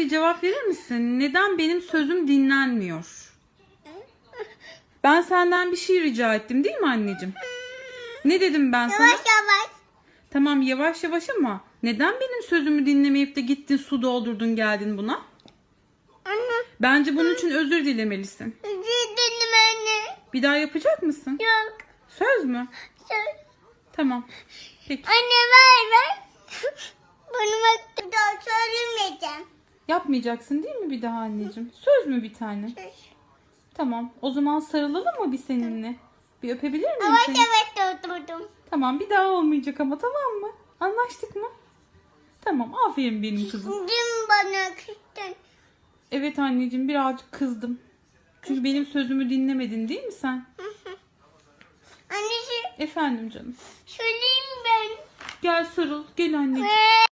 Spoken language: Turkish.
Bir cevap verir misin? Neden benim sözüm dinlenmiyor? Ben senden bir şey rica ettim değil mi anneciğim? Ne dedim ben sana? Yavaş yavaş. Tamam yavaş yavaş ama neden benim sözümü dinlemeyip de gittin su doldurdun geldin buna? Anne. Bence bunun için özür dilemelisin. Özür dilerim anne. Bir daha yapacak mısın? Yok. Söz mü? Söz. Tamam. Peki. Anne ver ver. Yapmayacaksın değil mi bir daha anneciğim? Söz mü bir tane? Söz. Tamam. O zaman sarılalım mı bir seninle? Bir öpebilir miyim Yavaş seni? yavaş durdurdum. Tamam bir daha olmayacak ama tamam mı? Anlaştık mı? Tamam aferin benim kızım. Dün bana küstün. Evet anneciğim birazcık kızdım. Çünkü benim sözümü dinlemedin değil mi sen? Anneciğim Efendim canım. söyleyeyim ben. Gel sarıl. Gel anneciğim. Ve